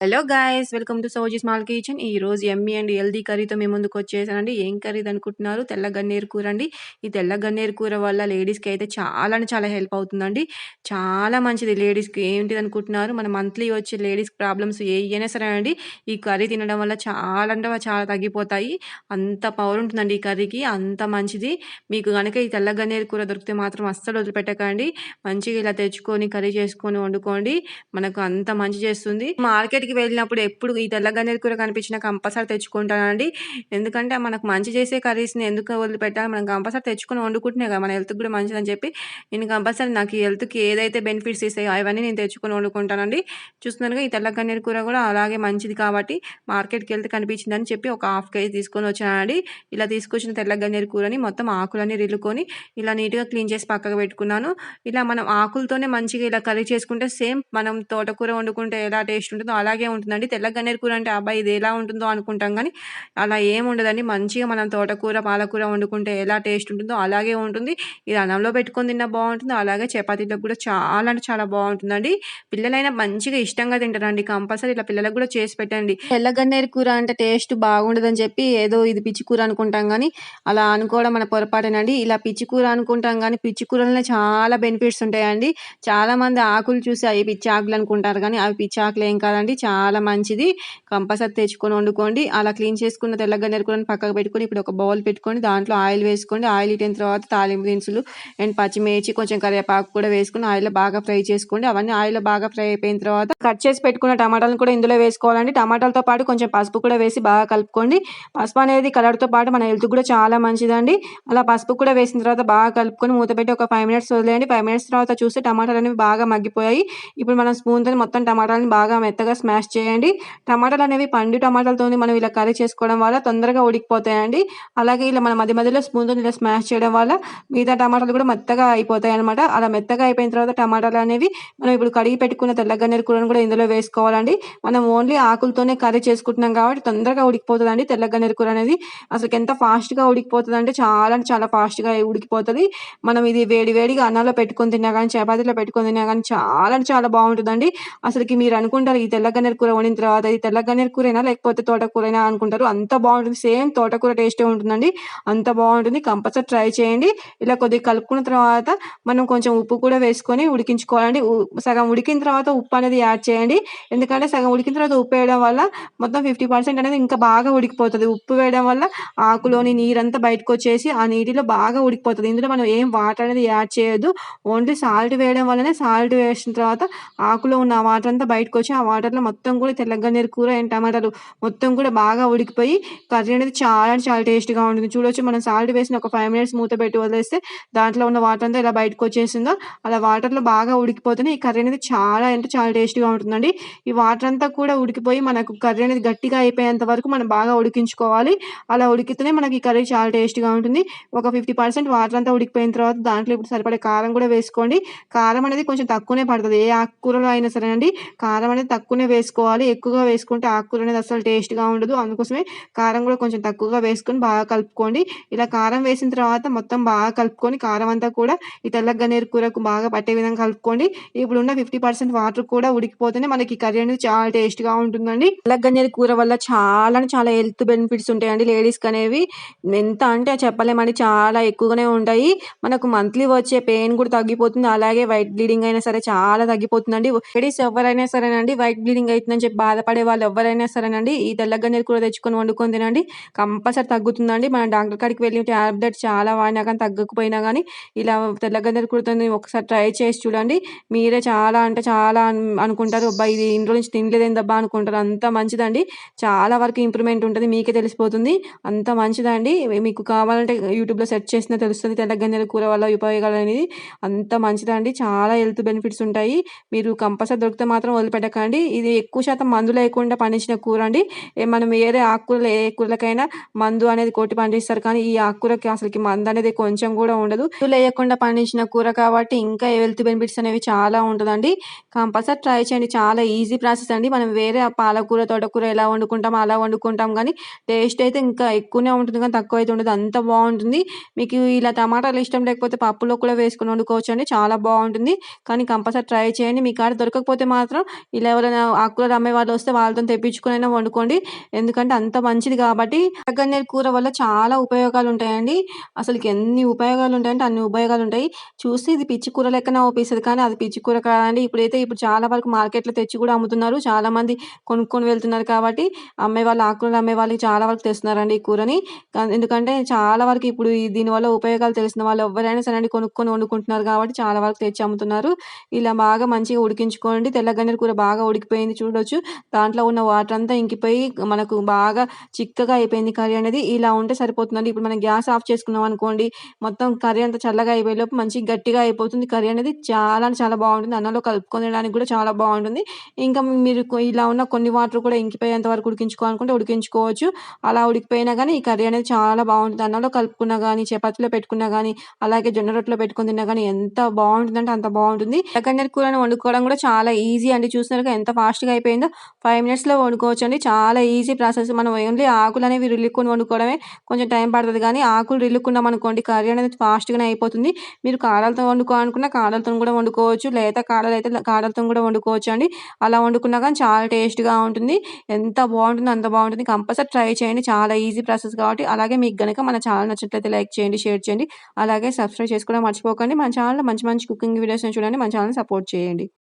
Hello guys welcome to Sowji small kitchen ఈ రోజు Emmy and healthy కర్రీతో మేము ముందుకు వచ్చేసానండి. ఏం కర్రీ అనుకుంటున్నారు? తెల్ల గన్నేరు కూర అండి. ఈ తెల్ల గన్నేరు కూర వల్ల లేడీస్కి అయితే చాలా అంటే చాలా హెల్ప్ అవుతుందండి. చాలా మంచిది లేడీస్కి ఏంటిది అనుకుంటున్నారు? మన మంత్లీ వచ్చే లేడీస్ ప్రాబ్లమ్స్ ఏ అయినా సరే అండి ఈ కర్రీ తినడం వల్ల చాలా అంటే చాలా తగ్గిపోతాయి. అంత పవర్ ఉంటుందండి ఈ కర్రీకి అంత మంచిది. మీకు కనుక ఈ తెల్ల గన్నేరు కూర దొరికితే మాత్రం అస్సలు వదిలిపెట్టకండి. మంచిగా ఇలా తెచ్చుకొని కర్రీ చేసుకొని వండుకోండి. మనకు అంత మంచి చేస్తుంది. మార్కెట్ బయటికి వెళ్ళినప్పుడు ఎప్పుడు ఈ తెల్ల గన్నేరు కూర కనిపించినా కంపల్సరీ తెచ్చుకుంటానండి. ఎందుకంటే మనకు మంచి చేసే కర్రీస్ని ఎందుకు వదిలిపెట్టాలి? మనం కంపల్సరీ తెచ్చుకొని వండుకుంటున్నాయి కదా మన హెల్త్కి కూడా మంచిదని చెప్పి నేను కంపల్సరీ నాకు ఈ హెల్త్కి ఏదైతే బెనిఫిట్స్ ఇస్తాయో అవన్నీ నేను తెచ్చుకొని వండుకుంటానండి. చూస్తున్నాను ఈ తెల్ల గన్నేరు కూర కూడా అలాగే మంచిది కాబట్టి మార్కెట్కి వెళ్తే కనిపించిందని చెప్పి ఒక హాఫ్ కేజీ తీసుకొని వచ్చానండి. ఇలా తీసుకొచ్చిన తెల్ల గన్నేరు కూరని మొత్తం ఆకులన్నీ రిల్లుకొని ఇలా నీట్గా క్లీన్ చేసి పక్కకు పెట్టుకున్నాను. ఇలా మనం ఆకులతోనే మంచిగా ఇలా కర్రీ చేసుకుంటే సేమ్ మనం తోటకూర వండుకుంటే ఎలా టేస్ట్ ఉంటుందో అలాగే అలాగే ఉంటుందండి. తెల్ల గన్నేరు కూర అంటే అబ్బాయి ఇది ఎలా ఉంటుందో అనుకుంటాం కానీ అలా ఏముండదండి ఉండదండి. మంచిగా మనం తోటకూర పాలకూర వండుకుంటే ఎలా టేస్ట్ ఉంటుందో అలాగే ఉంటుంది. ఇది అన్నంలో పెట్టుకొని తిన్నా బాగుంటుంది. అలాగే చపాతీలో కూడా చాలా అంటే చాలా బాగుంటుందండి. పిల్లలైనా మంచిగా ఇష్టంగా తింటారండి. కంపల్సరీ ఇలా పిల్లలకు కూడా చేసి పెట్టండి. తెల్ల గన్నేరు కూర అంటే టేస్ట్ బాగుండదని చెప్పి ఏదో ఇది పిచ్చి కూర అనుకుంటాం కానీ అలా అనుకోవడం మన పొరపాటేనండి. ఇలా పిచ్చి కూర అనుకుంటాం కానీ పిచ్చి కూరలనే చాలా బెనిఫిట్స్ ఉంటాయండి. చాలామంది ఆకులు చూసి అవి పిచ్చి ఆకులు అనుకుంటారు కానీ అవి పిచ్చి ఆకులు ఏం కాదండి. చాలా మంచిది. కంపల్సరీ తెచ్చుకొని వండుకోండి. అలా క్లీన్ చేసుకున్న తెల్లగా పక్కకు పెట్టుకొని ఇప్పుడు ఒక బౌల్ పెట్టుకొని దాంట్లో ఆయిల్ వేసుకోండి. ఆయిల్ ఇట్టిన తర్వాత తాలింపు దినుసులు అండ్ పచ్చిమిర్చి కొంచెం కరివేపాకు కూడా వేసుకుని ఆయిల్లో బాగా ఫ్రై చేసుకోండి. అవన్నీ ఆయిల్లో బాగా ఫ్రై అయిపోయిన తర్వాత కట్ చేసి పెట్టుకున్న టమాటాలను కూడా ఇందులో వేసుకోవాలండి. టమాటాలతో పాటు కొంచెం పసుపు కూడా వేసి బాగా కలుపుకోండి. పసుపు అనేది కలర్తో పాటు మన హెల్త్ కూడా చాలా మంచిదండి. అలా పసుపు కూడా వేసిన తర్వాత బాగా కలుపుకొని మూత పెట్టి ఒక ఫైవ్ మినిట్స్ వదిలేయండి. ఫైవ్ మినిట్స్ తర్వాత చూస్తే టమాటాలు అనేవి బాగా మగ్గిపోయాయి. ఇప్పుడు మనం స్పూన్తో మొత్తం టమాటాలని బాగా మెత్తగా స్మాష్ మ్యాష్ చేయండి. టమాటాలు అనేవి పండు టమాటాలతో మనం ఇలా కర్రీ చేసుకోవడం వల్ల తొందరగా ఉడికిపోతాయండి. అలాగే ఇలా మన మధ్య మధ్యలో స్పూన్తో ఇలా స్మాష్ చేయడం వల్ల మిగతా టమాటాలు కూడా మెత్తగా అయిపోతాయి అనమాట అలా మెత్తగా అయిపోయిన తర్వాత టమాటాలు అనేవి మనం ఇప్పుడు కడిగి పెట్టుకున్న తెల్లగన్నేరు కూరను కూడా ఇందులో వేసుకోవాలండి. మనం ఓన్లీ ఆకులతోనే కర్రీ చేసుకుంటున్నాం కాబట్టి తొందరగా ఉడికిపోతుందండి తెల్లగన్నేరు కూర అనేది. అసలు ఎంత ఫాస్ట్గా ఉడికిపోతుంది అంటే చాలా చాలా ఫాస్ట్గా ఉడికిపోతుంది. మనం ఇది వేడి వేడిగా అన్నంలో పెట్టుకొని తిన్నా కానీ చపాతీలో పెట్టుకొని తిన్నా కానీ చాలా చాలా బాగుంటుందండి. అసలుకి మీరు అనుకుంటారు ఈ తెల్లగన్నేరు గన్నేరు కూర వండిన తర్వాత ఇది తెల్ల గన్నేరు కూరైనా లేకపోతే తోటకూరైనా అనుకుంటారు. అంత బాగుంటుంది. సేమ్ తోటకూర టేస్టే ఉంటుందండి. అంత బాగుంటుంది. కంపల్సరీ ట్రై చేయండి. ఇలా కొద్దిగా కలుపుకున్న తర్వాత మనం కొంచెం ఉప్పు కూడా వేసుకొని ఉడికించుకోవాలండి. సగం ఉడికిన తర్వాత ఉప్పు అనేది యాడ్ చేయండి. ఎందుకంటే సగం ఉడికిన తర్వాత ఉప్పు వేయడం వల్ల మొత్తం ఫిఫ్టీ పర్సెంట్ అనేది ఇంకా బాగా ఉడికిపోతుంది. ఉప్పు వేయడం వల్ల ఆకులోని నీరంతా బయటకు వచ్చేసి ఆ నీటిలో బాగా ఉడికిపోతుంది. ఇందులో మనం ఏం వాటర్ అనేది యాడ్ చేయొద్దు. ఓన్లీ సాల్ట్ వేయడం వల్లనే సాల్ట్ వేసిన తర్వాత ఆకులో ఉన్న వాటర్ అంతా బయటకు వచ్చి ఆ వాటర్లో మొత్తం కూడా తెల్లగన్నేరు కూర అండ్ టమాటాలు మొత్తం కూడా బాగా ఉడికిపోయి కర్రీ అనేది చాలా చాలా టేస్ట్గా ఉంటుంది. చూడొచ్చు మనం సాల్ట్ వేసిన ఒక ఫైవ్ మినిట్స్ మూత పెట్టి వదిలేస్తే దాంట్లో ఉన్న వాటర్ అంతా ఇలా బయటకు వచ్చేసిందో అలా వాటర్లో బాగా ఉడికిపోతేనే ఈ కర్రీ అనేది చాలా అంటే చాలా టేస్ట్గా ఉంటుందండి. ఈ వాటర్ అంతా కూడా ఉడికిపోయి మనకు కర్రీ అనేది గట్టిగా అయిపోయేంత వరకు మనం బాగా ఉడికించుకోవాలి. అలా ఉడికితేనే మనకి ఈ కర్రీ చాలా టేస్ట్గా ఉంటుంది. ఒక ఫిఫ్టీ పర్సెంట్ వాటర్ అంతా ఉడికిపోయిన తర్వాత దాంట్లో ఇప్పుడు సరిపడే కారం కూడా వేసుకోండి. కారం అనేది కొంచెం తక్కువనే పడుతుంది. ఏ ఆకుకూరలో అయినా సరే అండి కారం అనేది తక్కువనే వేసుకోవాలి. ఎక్కువగా వేసుకుంటే ఆకుకూర అనేది అసలు టేస్ట్గా ఉండదు. అందుకోసమే కారం కూడా కొంచెం తక్కువగా వేసుకొని బాగా కలుపుకోండి. ఇలా కారం వేసిన తర్వాత మొత్తం బాగా కలుపుకొని కారం అంతా కూడా ఈ తెల్ల గన్నేరు కూరకు బాగా పట్టే విధంగా కలుపుకోండి. ఇప్పుడు ఉన్న ఫిఫ్టీ పర్సెంట్ వాటర్ కూడా ఉడికిపోతేనే మనకి కర్రీ అనేది చాలా టేస్ట్గా ఉంటుందండి. తెల్ల గన్నేరు కూర వల్ల చాలా చాలా హెల్త్ బెనిఫిట్స్ ఉంటాయండి లేడీస్కి అనేవి. ఎంత అంటే చెప్పలేమండి చాలా ఎక్కువగానే ఉంటాయి. మనకు మంత్లీ వచ్చే పెయిన్ కూడా తగ్గిపోతుంది. అలాగే వైట్ బ్లీడింగ్ అయినా సరే చాలా తగ్గిపోతుందండి. లేడీస్ ఎవరైనా సరేనండి వైట్ బ్లీడింగ్ అవుతుందని చెప్పి బాధపడే వాళ్ళు ఎవరైనా సరేనండి. ఈ తెల్లగన్నీరు కూర తెచ్చుకొని వండుకొని తినండి. కంపల్సరీ తగ్గుతుందండి. మనం డాక్టర్ కాడికి వెళ్ళి ట్యాబ్లెట్ చాలా వాడినా కానీ తగ్గకపోయినా కానీ ఇలా తెల్లగన్నీరు కూరతో ఒకసారి ట్రై చేసి చూడండి. మీరే చాలా అంటే చాలా అనుకుంటారు. అబ్బా ఇది ఇంట్లో నుంచి తినలేదేందబ్బా అనుకుంటారు. అంత మంచిదండి. చాలా వరకు ఇంప్రూవ్మెంట్ ఉంటుంది. మీకే తెలిసిపోతుంది. అంత మంచిదండి. మీకు కావాలంటే యూట్యూబ్లో సెర్చ్ చేసినా తెలుస్తుంది తెల్లగన్నెల కూర వల్ల ఉపయోగాలు అనేది. అంత మంచిదండి. చాలా హెల్త్ బెనిఫిట్స్ ఉంటాయి. మీరు కంపల్సరీ దొరికితే మాత్రం వదిలిపెట్టకండి. ఇది ఎక్కువ శాతం మందు లేకుండా పండించిన కూర అండి. మనం వేరే ఆకుకూరలు ఏ కూరలకైనా మందు అనేది కొట్టి పండిస్తారు. కానీ ఈ ఆకుకూరకి అసలుకి మందు అనేది కొంచెం కూడా ఉండదు. లేకుండా పండించిన కూర కాబట్టి ఇంకా హెల్త్ బెనిఫిట్స్ అనేవి చాలా ఉంటుందండి. కంపల్సరీ ట్రై చేయండి. చాలా ఈజీ ప్రాసెస్ అండి. మనం వేరే పాలకూర తోటకూర ఎలా వండుకుంటాం అలా వండుకుంటాం. కానీ టేస్ట్ అయితే ఇంకా ఎక్కువనే ఉంటుంది కానీ తక్కువ అయితే ఉండదు. అంత బాగుంటుంది. మీకు ఇలా టమాటాలు ఇష్టం లేకపోతే పప్పులో కూడా వేసుకుని వండుకోవచ్చు అండి చాలా బాగుంటుంది. కానీ కంపల్సరీ ట్రై చేయండి. మీ కాడ దొరకకపోతే మాత్రం ఇలా ఎవరైనా ఆకుకూరలు అమ్మే వాళ్ళు వస్తే వాళ్ళతోని తెప్పించుకునైనా వండుకోండి. ఎందుకంటే అంత మంచిది కాబట్టి తెల్లగన్నేరు కూర వల్ల చాలా ఉపయోగాలు ఉంటాయండి. అసలుకి ఎన్ని ఉపయోగాలు ఉంటాయంటే అన్ని ఉపయోగాలు ఉంటాయి. చూస్తే ఇది పిచ్చి కూర లెక్కన ఓపిస్తుంది కానీ అది పిచ్చి కూర కాదండి. ఇప్పుడైతే ఇప్పుడు చాలా వరకు మార్కెట్‌లో తెచ్చి కూడా అమ్ముతున్నారు. చాలామంది కొనుక్కొని వెళ్తున్నారు కాబట్టి అమ్మే అమ్మేవాళ్ళు ఆకుకూరలు అమ్మేవాళ్ళు చాలా వరకు తెస్తున్నారండి ఈ కూరని. ఎందుకంటే చాలా వరకు ఇప్పుడు దీనివల్ల ఉపయోగాలు తెలిసిన వాళ్ళు ఎవరైనా సరే అండి కొనుక్కొని వండుకుంటున్నారు కాబట్టి చాలా వరకు తెచ్చి అమ్ముతున్నారు. ఇలా బాగా మంచిగా ఉడికించుకోండి. తెల్లగన్నేరు కూర బాగా ఉడికిపోయింది చూడొచ్చు. దాంట్లో ఉన్న వాటర్ అంతా ఇంకిపోయి మనకు బాగా చిక్కగా అయిపోయింది కర్రీ అనేది. ఇలా ఉంటే సరిపోతుందండి. ఇప్పుడు మనం గ్యాస్ ఆఫ్ చేసుకున్నాం అనుకోండి మొత్తం కర్రీ అంతా చల్లగా అయిపోయేలోపు మంచిగా గట్టిగా అయిపోతుంది కర్రీ అనేది. చాలా చాలా బాగుంటుంది అన్నంలో కలుపుకొని తినడానికి కూడా చాలా బాగుంటుంది ఇంకా మీరు ఇలా ఉన్న కొన్ని వాటర్ కూడా ఇంకిపోయేంత వరకు ఉడికించుకోవాలనుకుంటే ఉడికించుకోవచ్చు. అలా ఉడికిపోయినా కానీ ఈ కర్రీ అనేది చాలా బాగుంటుంది అన్నంలో కలుపుకున్నా కానీ చపాతీలో పెట్టుకున్నా కానీ అలాగే జొన్న రొట్టెలో పెట్టుకుని తిన్నా కానీ ఎంత బావుంటుందంటే అంత బాగుంటుంది తెల్లగన్నేరు కూరని వండుకోవడం కూడా చాలా ఈజీ అండి. చూసినారు ఎంత ఫాస్ట్‌గా అయిపోయిందో. ఫైవ్ మినిట్స్‌లో వండుకోవచ్చు అండి చాలా ఈజీ ప్రాసెస్. మనం ఓన్లీ ఆకులనేవి రిల్లుకొని వండుకోవడమే కొంచెం టైం పడుతుంది కానీ ఆకులు రిల్లుకున్నామనుకోండి కర్రీ అనేది ఫాస్ట్‌గానే అయిపోతుంది. మీరు కాడలతో వండుకోవాలనుకున్న కాడలతోని కూడా వండుకోవచ్చు. లేత అయితే కాడలతో కూడా వండుకోవచ్చు అండి అలా వండుకున్నా కానీ చాలా టేస్ట్‌గా ఉంటుంది. ఎంత బాగుంటుందో అంత బాగుంటుంది కంపల్సరీ ట్రై చేయండి. చాలా ఈజీ ప్రాసెస్ కాబట్టి. అలాగే మీకు గనుక మన ఛానల్ నచ్చినట్లయితే లైక్ చేయండి, షేర్ చేయండి. అలాగే సబ్స్క్రైబ్ చేసుకోవడం మర్చిపోకండి. మన ఛానల్‌లో మంచి మంచి కుకింగ్ వీడియోస్‌ని చూడండి. మన ఛానల్‌ని సపోర్ట్ చేయండి.